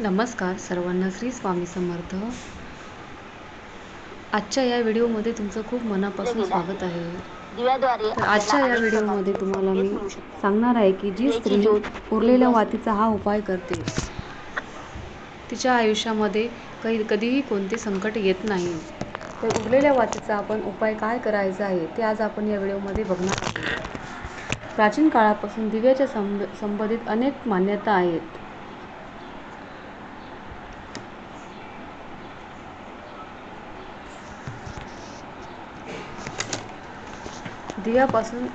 नमस्कार सर्वांना श्री स्वामी समर्थ. आजच्या या व्हिडिओमध्ये तुमचं खूप मनापासून स्वागत आहे. तर आजच्या या व्हिडिओमध्ये तुम्हाला मी सांगणार आहे की जी स्त्री उरलेल्या वातीचा हा उपाय करते तिच्या आयुष्यामध्ये काही कधीही कोणते संकट येत नाही. तर उरलेल्या वातीचा आपण उपाय काय करायचा आहे ते आज आपण या व्हिडिओमध्ये बघणार प्राचीन काळापासून दिव्याच्या संब संबंधित अनेक मान्यता आहेत. दिव्यापासून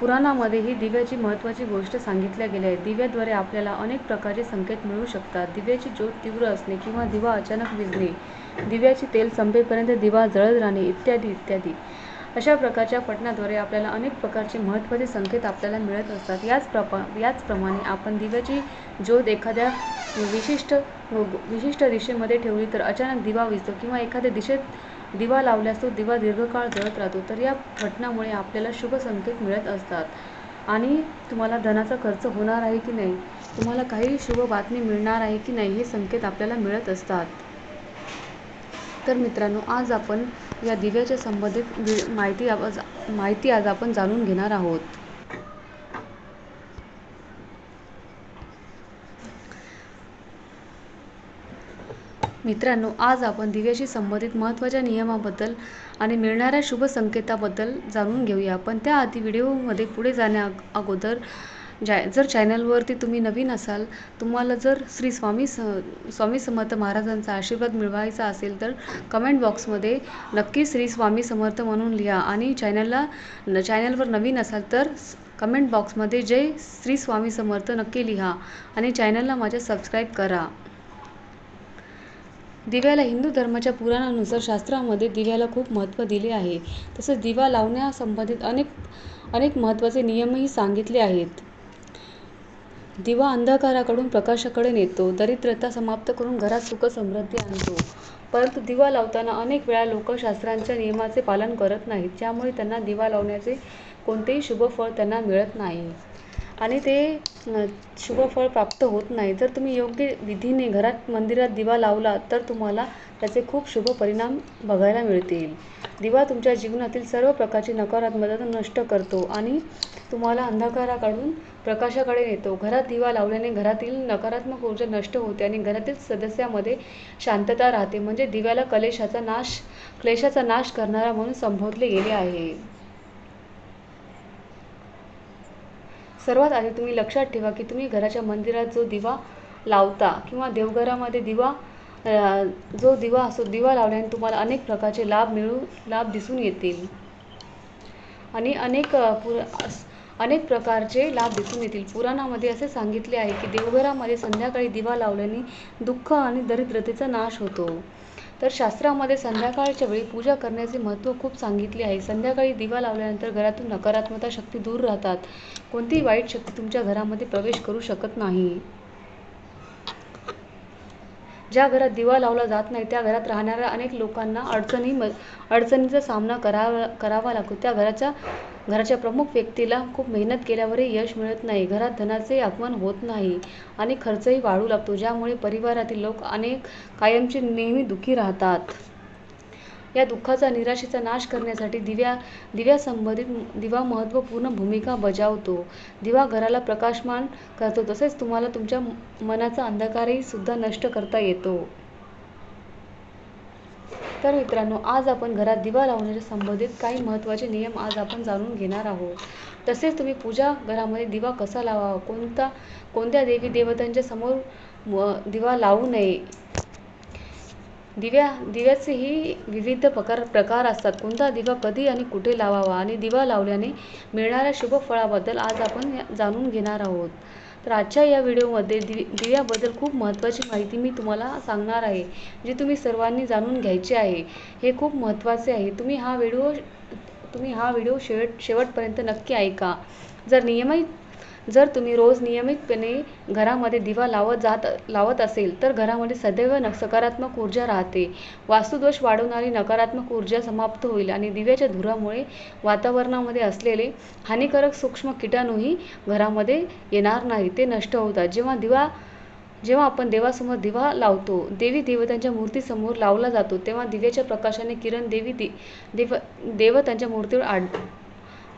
पुराणामध्ये ही दिव्याची महत्त्वाची गोष्ट सांगितल्या गेली आहे दिव्याद्वारे आपल्याला अनेक प्रकारचे संकेत मिळू शकतात. दिव्याची ज्योत तीव्र असणे किंवा दिवा अचानक विझणे दिव्याचे तेल संपेपर्यंत दिवा जळत राहणे इत्यादी इत्यादी. अशा प्रकारच्या पठणाद्वारे आपल्याला अनेक प्रकारचे महत्त्वाचे संकेत आपल्याला मिळत असतात. याच प्रपा याचप्रमाणे आपण दिव्याची ज्योत एखाद्या विशिष्ट विशिष्ट दिशेमध्ये ठेवली तर अचानक दिवा विजतो किंवा एखाद्या दिशेत दिवा लावल्यास तो दिवा दीर्घकाळ जळत राहतो. तर या घटनामुळे आपल्याला शुभ संकेत मिळत असतात. आणि तुम्हाला धनाचा खर्च होणार आहे की नाही? तुम्हाला काही शुभ बातमी मिळणार आहे की नाही हे संकेत आपल्याला मिळत असतात. तर मित्रांनो आज आपण या दिव्याच्या संबंधित माहिती आज माहिती आज आपण जाणून घेणार आहोत. मित्रांनो आज आपण दिव्याशी संबंधित महत्त्वाच्या नियमाबद्दल आणि मिळणाऱ्या शुभ संकेताबद्दल जाणून घेऊया. पण त्याआधी व्हिडिओमध्ये पुढे जाण्या अगोदर ज्या जर चॅनलवरती तुम्ही नवीन असाल तुम्हाला जर श्री स्वामी स स्वामी समर्थ महाराजांचा आशीर्वाद मिळवायचा असेल तर कमेंट बॉक्समध्ये नक्की श्री स्वामी समर्थ म्हणून लिहा. आणि चॅनलला चॅनलवर नवीन असाल तर कमेंट बॉक्समध्ये जय श्री स्वामी समर्थ नक्की लिहा. आणि चॅनलला माझ्या सबस्क्राईब करा. दिव्याला हिंदू धर्माच्या पुराणानुसार शास्त्रामध्ये दिव्याला खूप महत्त्व दिले आहे. तसेच दिवा लावण्यासंबंधित अनेक अनेक महत्त्वाचे नियमही सांगितले आहेत. दिवा अंधकाराकडून प्रकाशाकडे नेतो दरिद्रता समाप्त करून घरात सुख समृद्धी आणतो. परंतु दिवा लावताना अनेक वेळा लोक शास्त्रांच्या नियमाचे पालन करत नाहीत ज्यामुळे त्यांना दिवा लावण्याचे कोणतेही शुभ फळ त्यांना मिळत नाही. आणि ते शुभ फळ प्राप्त होत नाही. जर तुम्ही योग्य विधीने घरात मंदिरात दिवा लावला तर तुम्हाला त्याचे खूप शुभ परिणाम बघायला मिळतील. दिवा तुमच्या जीवनातील सर्व प्रकारची नकारात्मकता नष्ट करतो आणि तुम्हाला अंधकाराकडून प्रकाशाकडे नेतो. घरात दिवा लावल्याने घरातील नकारात्मक ऊर्जा नष्ट होते आणि घरातील सदस्यामध्ये शांतता राहते. म्हणजे दिव्याला कलेशाचा नाश क्लेशाचा नाश करणारा म्हणून संबोधले गेले आहे. सर्वात आधी तुम्ही लक्षात ठेवा की तुम्ही घराच्या मंदिरात जो दिवा लावता किंवा देवघरामध्ये दिवा जो दिवा असतो दिवा लावल्याने तुम्हाला अनेक प्रकारचे लाभ मिळू लाभ दिसून येतील. आणि अनेक पुर अनेक प्रकारचे लाभ दिसून येतील. पुराणामध्ये असे सांगितले आहे की देवघरामध्ये संध्याकाळी दिवा लावल्याने दुःख आणि दरिद्रतेचा नाश होतो. तर शास्त्रामध्ये संध्याकाळच्या वेळी पूजा करण्याचे महत्त्व खूप सांगितले आहे. संध्याकाळी दिवा लावल्यानंतर घरातून नकारात्मकता शक्ती दूर राहतात. कोणतीही वाईट शक्ती तुमच्या घरामध्ये प्रवेश करू शकत नाही. ज्या घरात दिवा लावला जात नाही त्या घरात राहणाऱ्या अनेक लोकांना अडचणी अडचणीचा सामना करावा करावा लागतो. त्या घराच्या घराच्या प्रमुख व्यक्तीला खूप मेहनत केल्यावरही यश मिळत नाही. घरात धनाचे आगमन होत नाही आणि खर्चही वाढू लागतो ज्यामुळे परिवारातील लोक अनेक कायमचे नेहमी दुःखी राहतात. या दुःखाचा निराशेचा नाश करण्यासाठी दिव्या दिव्यासंबंधित दिवा महत्त्वपूर्ण भूमिका बजावतो. दिवा घराला प्रकाशमान करतो. तसेच तुम्हाला तुमच्या मनाचा अंधकारही सुद्धा नष्ट करता येतो. तर मित्रांनो आज आपण घरात दिवा लावण्याच्या संबंधित काही महत्त्वाचे नियम आज आपण जाणून घेणार आहोत. तसेच तुम्ही पूजा घरामध्ये दिवा कसा लावावा? कोणता कोणत्या देवी देवतांच्या समोर दिवा लावू नये? दिव्या दिव्याचेही विविध प्रकार प्रकार असतात. कोणता दिवा कधी आणि कुठे लावावा आणि दिवा लावल्याने मिळणाऱ्या शुभ फळाबद्दल आज आपण जाणून घेणार आहोत. तर आजच्या या व्हिडिओमध्ये दि दिव्याबद्दल खूप महत्त्वाची माहिती मी तुम्हाला सांगणार आहे जी तुम्ही सर्वांनी जाणून घ्यायची आहे. हे खूप महत्त्वाचे आहे. तुम्ही हा व्हिडिओ तुम्ही हा व्हिडिओ शेवट शेवटपर्यंत नक्की ऐका. जर नियमित जर तुम्ही रोज नियमितपणे घरामध्ये दिवा लावत जात लावत असेल तर घरामध्ये सदैव न सकारात्मक ऊर्जा राहते. वास्तुदोष वाढवणारी नकारात्मक ऊर्जा समाप्त होईल आणि दिव्याच्या धुरामुळे वातावरणामध्ये असलेले हानिकारक सूक्ष्म किटाणूही घरामध्ये येणार नाही ते नष्ट होतात. जेव्हा दिवा जेव्हा आपण देवासमोर दिवा लावतो देवी देवतांच्या मूर्तीसमोर लावला जातो तेव्हा दिव्याच्या प्रकाशाने किरण देवी दे देव देवतांच्या मूर्तीवर आड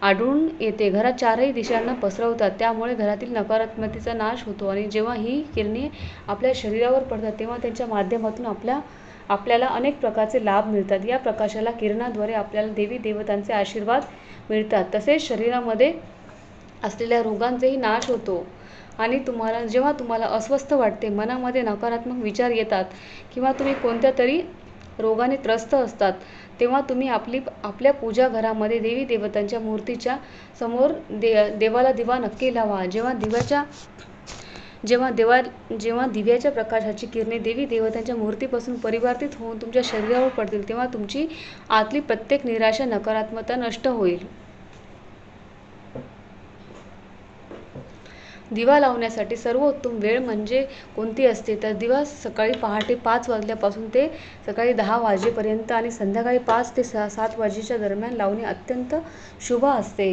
आढळून येते. घरात चारही दिशांना पसरवतात. त्यामुळे घरातील नकारात्मकतेचा नाश होतो आणि जेव्हा ही किरणे आपल्या शरीरावर पडतात तेव्हा त्यांच्या माध्यमातून आपल्या आपल्याला अनेक प्रकारचे लाभ मिळतात. या प्रकाशाला किरणाद्वारे आपल्याला देवी देवतांचे आशीर्वाद मिळतात. तसेच शरीरामध्ये असलेल्या रोगांचाही नाश होतो आणि तुम्हाला जेव्हा तुम्हाला अस्वस्थ वाटते मनामध्ये नकारात्मक विचार येतात किंवा तुम्ही कोणत्या तरी रोगाने त्रस्त असतात तेव्हा तुम्ही आपली आपल्या पूजा घरामध्ये देवी देवतांच्या मूर्तीच्या समोर दे देवाला दिवा नक्की लावा. जेव्हा दिव्याच्या जेव्हा देवा जेव्हा दिव्याच्या प्रकाशाची किरणे देवी देवतांच्या मूर्तीपासून परिवर्तित होऊन तुमच्या शरीरावर पडतील तेव्हा तुमची आतली प्रत्येक निराशा नकारात्मकता नष्ट होईल. दिवा लावण्यासाठी सर्वोत्तम वेळ म्हणजे कोणती असते? तर दिवा सकाळी पहाटे पाच वाजल्यापासून ते सकाळी दहा वाजेपर्यंत आणि संध्याकाळी पाच ते सहा सात वाजेच्या दरम्यान लावणे अत्यंत शुभ असते.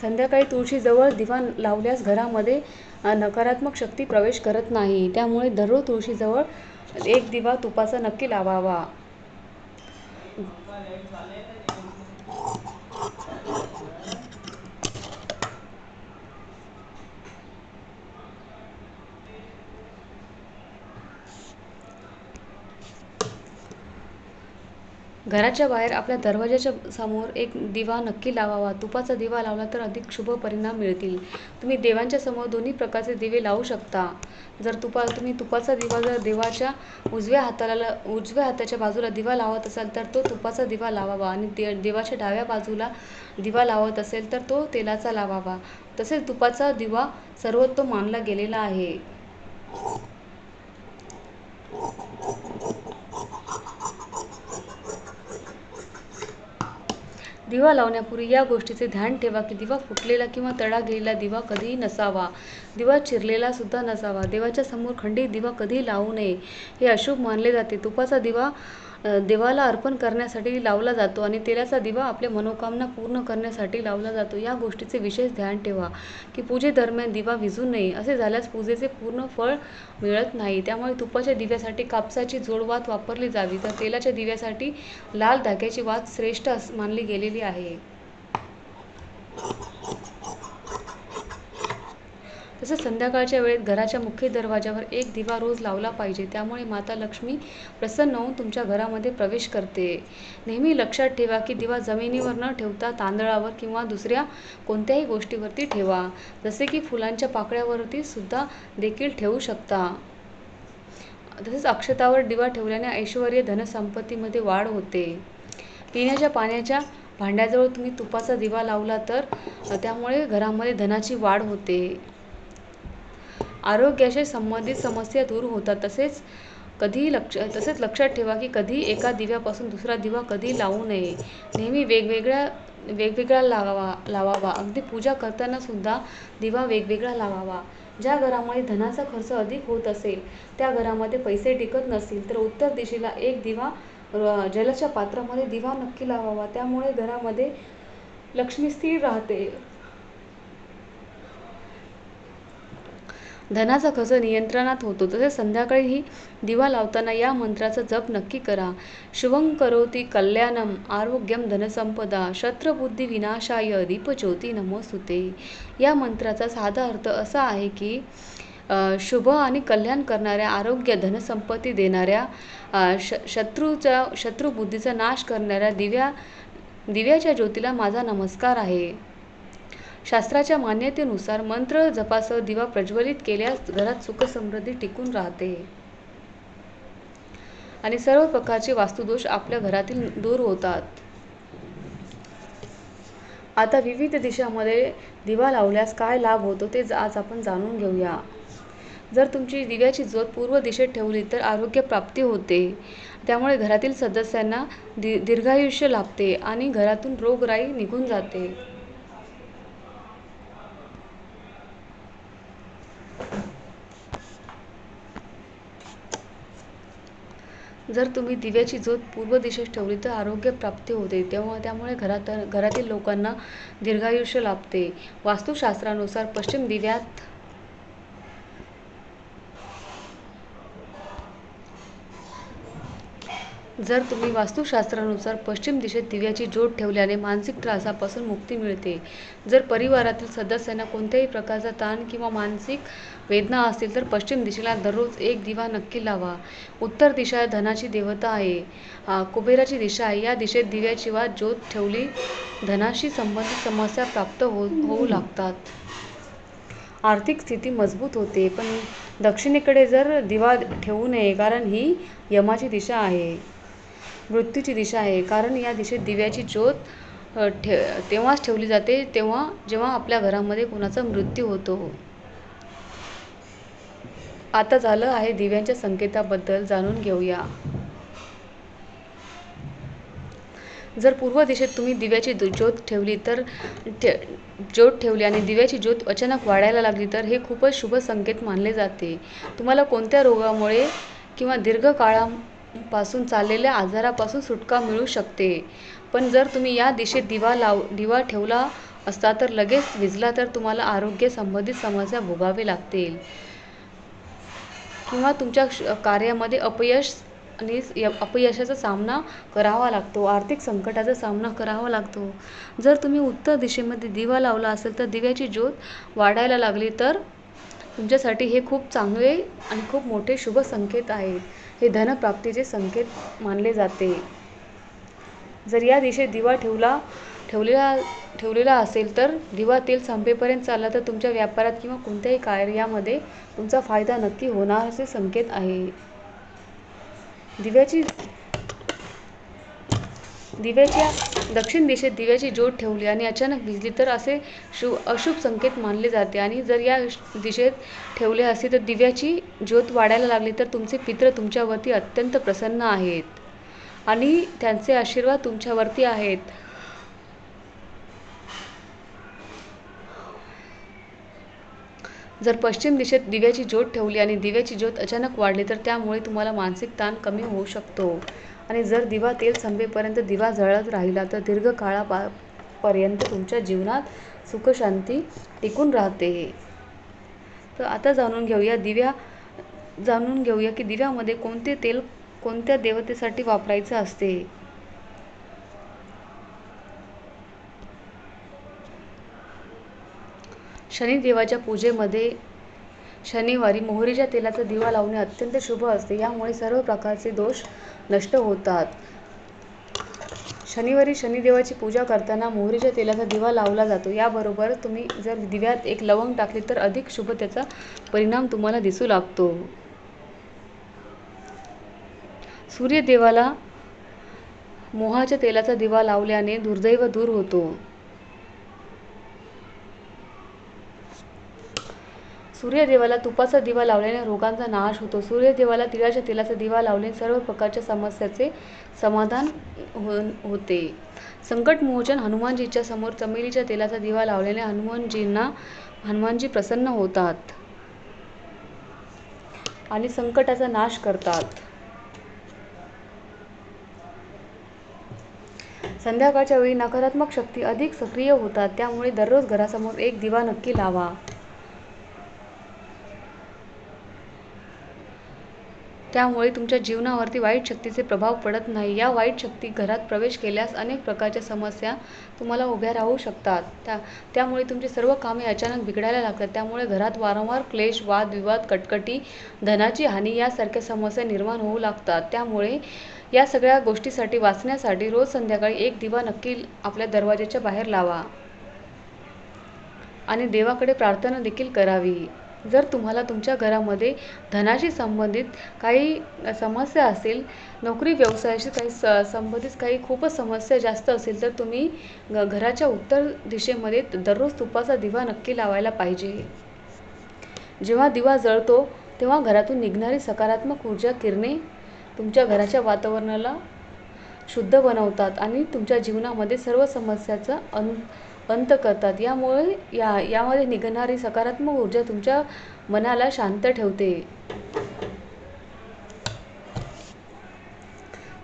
संध्याकाळी तुळशीजवळ दिवा लावल्यास घरामध्ये नकारात्मक शक्ती प्रवेश करत नाही. त्यामुळे दररोज तुळशीजवळ एक दिवा तुपाचा नक्की लावावा. घराच्या बाहेर आपल्या दरवाजाच्या समोर एक दिवा नक्की लावावा. तुपाचा दिवा लावला तर अधिक शुभ परिणाम मिळतील. तुम्ही देवांच्या समोर दोन्ही प्रकारचे दिवे लावू शकता. जर तुपा तुम्ही तुपाचा दिवा जर देवाच्या उजव्या हाताला उजव्या हाताच्या बाजूला दिवा लावत असाल तर तो तुपाचा दिवा लावावा आणि दे देवाच्या डाव्या बाजूला दिवा लावत असेल तर तो तेलाचा लावावा. तसेच तुपाचा दिवा सर्वोत्तम मानला गेलेला आहे. दिवा लावण्यापूर्वी या गोष्टीचे ध्यान ठेवा की दिवा फुटलेला किंवा तडा गेलेला दिवा कधीही नसावा. दिवा चिरलेला सुद्धा नसावा. देवाच्या समोर खंडित दिवा कधीही लावू नये. हे अशुभ मानले जाते. तुपाचा दिवा देवाला अर्पण करण्यासाठी लावला जातो आणि तेलाचा दिवा आपल्या मनोकामना पूर्ण करण्यासाठी लावला जातो. या गोष्टीचे विशेष ध्यान ठेवा की पूजेदरम्यान दिवा विझू नये. असे झाल्यास पूजेचे पूर्ण फळ मिळत नाही. त्यामुळे तुपाच्या दिव्यासाठी कापसाची जोडवात वापरली जावी. तर तेलाच्या दिव्यासाठी लाल धाग्याची वात श्रेष्ठ मानली गेलेली आहे. तसंच संध्याकाळच्या वेळेत घराच्या मुख्य दरवाजावर एक दिवा रोज लावला पाहिजे. त्यामुळे माता लक्ष्मी प्रसन्न होऊन तुमच्या घरामध्ये प्रवेश करते. नेहमी लक्षात ठेवा की दिवा जमिनीवर न ठेवता तांदळावर किंवा दुसऱ्या कोणत्याही गोष्टीवरती ठेवा. जसे की फुलांच्या पाकळ्यावरती सुद्धा देखील ठेवू शकता. तसेच अक्षतावर दिवा ठेवल्याने ऐश्वर धनसंपत्तीमध्ये वाढ होते. पिण्याच्या पाण्याच्या भांड्याजवळ तुम्ही तुपाचा दिवा लावला तर त्यामुळे घरामध्ये धनाची वाढ होते. आरोग्याशी संबंधित समस्या दूर होतात. तसेच कधीही लक्ष तसेच लक्षात ठेवा की कधी एका दिव्यापासून दुसरा दिवा कधी लावू नये. नेहमी वेगवेगळ्या वेगवेगळा लावावा लावावा. अगदी पूजा करताना सुद्धा दिवा वेगवेगळा लावावा. ज्या घरामध्ये धनाचा खर्च अधिक होत असेल त्या घरामध्ये पैसे टिकत नसतील तर उत्तर दिशेला एक दिवा जलाच्या पात्रामध्ये दिवा नक्की लावावा. त्यामुळे घरामध्ये लक्ष्मी स्थिर राहते. धनाचा खर्च नियंत्रणात होतो. तसेच संध्याकाळीही दिवा लावताना या मंत्राचा जप नक्की करा. शुभं करोती कल्याणम आरोग्यम धनसंपदा शत्रबुद्धी विनाशाय दीपज्योती नमोस्तुते. या मंत्राचा साधा अर्थ असा आहे की शुभ आणि कल्याण करणाऱ्या आरोग्य धनसंपत्ती देणाऱ्या श शत्रूचा शत्रुबुद्धीचा नाश करणाऱ्या दिव्या दिव्याच्या ज्योतीला माझा नमस्कार आहे. शास्त्राच्या मान्यतेनुसार मंत्र जपासह दिवा प्रज्वलित केल्यास घरात सुखसमृद्धी टिकून राहते. आणि सर्व प्रकारचे वास्तुदोष आपल्या घरातील दूर होतात. आता विविध दिशामध्ये दिवा लावल्यास काय लाभ होतो ते आज आपण जाणून घेऊया. जर तुमची दिव्याची ज्योत पूर्व दिशेत ठेवली तर आरोग्य प्राप्ती होते. त्यामुळे घरातील सदस्यांना दि दीर्घायुष्य लाभते आणि घरातून रोगराई निघून जाते. जर तुम्ही दिव्याची ज्योत पूर्व दिशेस ठेवली तर आरोग्य प्राप्ती होते. तेव्हा त्यामुळे घरात घरातील लोकांना दीर्घायुष्य लाभते. वास्तुशास्त्रानुसार पश्चिम दिव्यात जर तुम्ही वास्तुशास्त्रानुसार पश्चिम दिशेत दिव्याची ज्योत ठेवल्याने मानसिक त्रासापासून मुक्ती मिळते. जर परिवारातील सदस्यांना कोणत्याही प्रकारचा ताण किंवा मानसिक वेदना असतील तर पश्चिम दिशेला दररोज एक दिवा नक्की लावा. उत्तर दिशा धनाची देवता आहे. कुबेराची दिशा आहे. या दिशेत दिव्याची वा ज्योत ठेवली धनाशी संबंधित समस्या प्राप्त हो होऊ लागतात. आर्थिक स्थिती मजबूत होते पण दक्षिणेकडे जर दिवा ठेवू नये कारण ही यमाची दिशा आहे. मृत्यूची दिशा आहे. कारण या दिशेत दिव्याची ज्योत ठे तेव्हाच ठेवली जाते तेव्हा जेव्हा आपल्या घरामध्ये कुणाचा मृत्यू होतो. आता झालं आहे दिव्यांच्या संकेताबद्दल जाणून घेऊया. जर पूर्व दिशेत तुम्ही दिव्याची ज्योत ठेवली तर ठे ज्योत ठेवली आणि दिव्याची ज्योत अचानक वाढायला लागली तर हे खूपच शुभ संकेत मानले जाते. तुम्हाला कोणत्या रोगामुळे किंवा दीर्घकाळा पासून चाललेल्या आजारापासून सुटका मिळू शकते. पण जर तुम्ही या दिशेत दिवा लाव दिवा ठेवला असता तर लगेच विजला तर तुम्हाला आरोग्य संबंधित समस्या भोगावे लागतील. किंवा तुमच्या कार्यामध्ये अपयश आणि अपयशाचा सामना करावा लागतो. आर्थिक संकटाचा सामना करावा लागतो. जर तुम्ही उत्तर दिशेमध्ये दिवा लावला असेल तर दिव्याची ज्योत वाढायला लागली तर तुमच्यासाठी हे खूप चांगले आणि खूप मोठे शुभ संकेत आहेत. हे धनप्राप्तीचे संकेत मानले जाते. जर या दिशेत दिवा ठेवला ठेवलेला ठेवलेला असेल तर दिवा तेल संपेपर्यंत चालला तर तुमच्या व्यापारात किंवा कोणत्याही कार्यामध्ये तुमचा फायदा नक्की होणार असे संकेत आहे. दिव्याची दिव्याच्या दक्षिण दिशेत दिव्याची ज्योत ठेवली आणि अचानक भिजली तर असे शु अशुभ संकेत मानले जाते. आणि जर या दिशेत ठेवले असते तर दिव्याची ज्योत वाढायला लागली तर तुमचे पित्र तुमच्यावरती अत्यंत प्रसन्न आहेत. आणि त्यांचे आशीर्वाद तुमच्यावरती आहेत. जर पश्चिम दिशेत दिव्याची ज्योत ठेवली आणि दिव्याची ज्योत अचानक वाढली तर त्यामुळे तुम्हाला मानसिक ताण कमी होऊ शकतो. आणि जर दिवा तेल संपेपर्यंत दिवा जळत राहिला तर दीर्घकाळापा पर्यंत तुमच्या जीवनात सुखशांती टिकून राहते. तर आता जाणून घेऊया दिव्या जाणून घेऊया की दिव्यामध्ये कोणते तेल कोणत्या देवतेसाठी वापरायचं असते? शनिदेवाच्या पूजेमध्ये शनिवारी मोहरीच्या तेलाचा दिवा लावणे अत्यंत शुभ असते. यामुळे सर्व प्रकारचे दोष नष्ट होतात. शनिवारी शनिदेवाची पूजा करताना मोहरीच्या तेलाचा दिवा लावला जातो. याबरोबर तुम्ही जर दिव्यात एक लवंग टाकली तर अधिक शुभ त्याचा परिणाम तुम्हाला दिसू लागतो. सूर्यदेवाला मोहाच्या तेलाचा दिवा लावल्याने दुर्दैव दूर होतो. सूर्यदेवाला तुपाचा दिवा लावल्याने रोगांचा नाश होतो. सूर्यदेवाला तिळाच्या तेलाचा दिवा लावल्याने सर्व प्रकारच्या समस्याचे समाधान हो होते. संकटमोचन हनुमानजीच्या समोर चमेलीच्या तेलाचा दिवा लावल्याने हनुमानजींना हनुमानजी प्रसन्न होतात आणि संकटाचा नाश करतात. संध्याकाळच्या वेळी नकारात्मक शक्ती अधिक सक्रिय होतात. त्यामुळे दररोज घरासमोर एक दिवा नक्की लावा. त्यामुळे तुमच्या जीवनावरती वाईट शक्तीचे प्रभाव पडत नाही. या वाईट शक्ती घरात प्रवेश केल्यास अनेक प्रकारच्या समस्या तुम्हाला उभ्या राहू शकतात. त्या त्यामुळे तुमची सर्व कामे अचानक बिघडायला लागतात. त्यामुळे घरात वारंवार क्लेश वादविवाद कटकटी धनाची हानी यासारख्या समस्या निर्माण होऊ लागतात. त्यामुळे या सगळ्या गोष्टीसाठी वाचण्यासाठी रोज संध्याकाळी एक दिवा नक्की आपल्या दरवाजाच्या बाहेर लावा आणि देवाकडे प्रार्थना देखील करावी. जर तुम्हाला तुमच्या घरामध्ये धनाशी संबंधित काही समस्या असेल नोकरी व्यवसायाशी काही स संबंधित काही खूपच समस्या जास्त असेल तर तुम्ही घ घराच्या उत्तर दिशेमध्ये दररोज तुपाचा दिवा नक्की लावायला पाहिजे. जेव्हा दिवा जळतो तेव्हा घरातून निघणारी सकारात्मक ऊर्जा किरणे तुमच्या घराच्या वातावरणाला शुद्ध बनवतात आणि तुमच्या जीवनामध्ये सर्व समस्याचं अनु अंत करतात. यामुळे या यामध्ये निघणारी सकारात्मक ऊर्जा तुमच्या मनाला शांत ठेवते.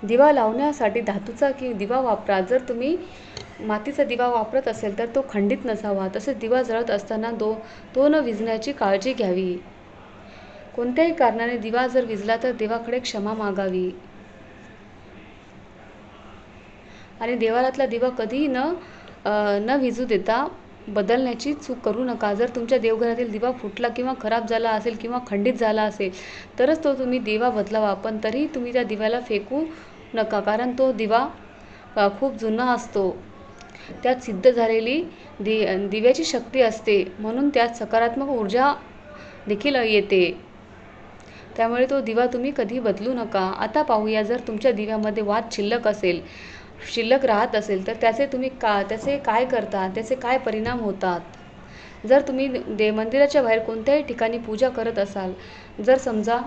दिवा लावण्यासाठी धातूचा की दिवा वापरा. जर तुम्ही मातीचा दिवा वापरत असेल तर तो खंडित नसावा. तसेच दिवा जळत असताना दो तो न विझण्याची काळजी घ्यावी. कोणत्याही कारणाने दिवा जर विझला तर देवाकडे क्षमा मागावी. आणि देवारातला दिवा कधीही न न विझू देता बदलण्याची चूक करू नका. जर तुमच्या देवघरातील दिवा फुटला किंवा खराब झाला असेल किंवा खंडित झाला असेल तरच तो तुम्ही दिवा बदलावा. पण तरीही तुम्ही त्या दिव्याला फेकू नका कारण तो दिवा खूप जुना असतो. त्यात सिद्ध झालेली दि दिव्याची शक्ती असते म्हणून त्यात सकारात्मक ऊर्जा देखील येते. त्यामुळे तो दिवा तुम्ही कधी बदलू नका. आता पाहूया जर तुमच्या दिव्यामध्ये वाद शिल्लक असेल शिल्लक राहत असेल तर त्याचे तुम्ही का त्याचे काय करता त्याचे काय परिणाम होतात? जर तुम्ही दे मंदिराच्या बाहेर कोणत्याही ठिकाणी पूजा करत असाल जर समजा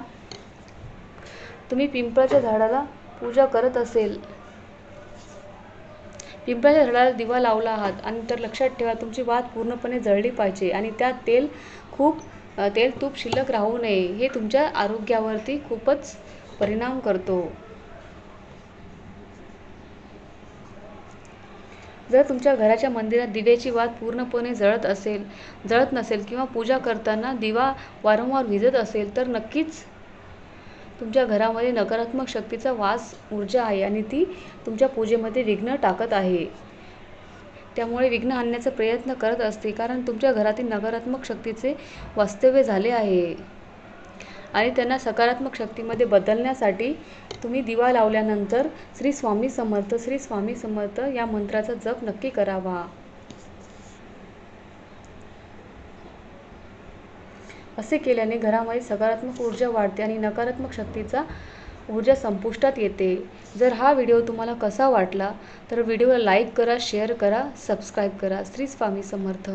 तुम्ही पिंपळाच्या झाडाला पूजा करत असेल पिंपळाच्या झाडाला दिवा लावला आहात आणि तर लक्षात ठेवा तुमची वात पूर्णपणे जळली पाहिजे आणि त्यात तेल खूप तेल तूप शिल्लक राहू नये हे तुमच्या आरोग्यावरती खूपच परिणाम करतो. जर तुमच्या घराच्या मंदिरात दिव्याची वात पूर्णपणे जळत असेल जळत नसेल किंवा पूजा करताना दिवा वारंवार विजत असेल तर नक्कीच तुमच्या घरामध्ये नकारात्मक शक्तीचा वास ऊर्जा आहे आणि ती तुमच्या पूजेमध्ये विघ्न टाकत आहे. त्यामुळे विघ्न आणण्याचा प्रयत्न करत असते कारण तुमच्या घरातील नकारात्मक शक्तीचे वास्तव्य झाले आहे. आणि त्यांना सकारात्मक शक्तीमध्ये बदलण्यासाठी तुम्ही दिवा लावल्यानंतर श्री स्वामी समर्थ श्री स्वामी समर्थ या मंत्राचा जप नक्की करावा. असे केल्याने घरामध्ये सकारात्मक ऊर्जा वाढते आणि नकारात्मक शक्तीचा ऊर्जा संपुष्टात येते. जर हा व्हिडिओ तुम्हाला कसा वाटला तर व्हिडिओला लाईक करा शेअर करा सबस्क्राईब करा. श्री स्वामी समर्थ.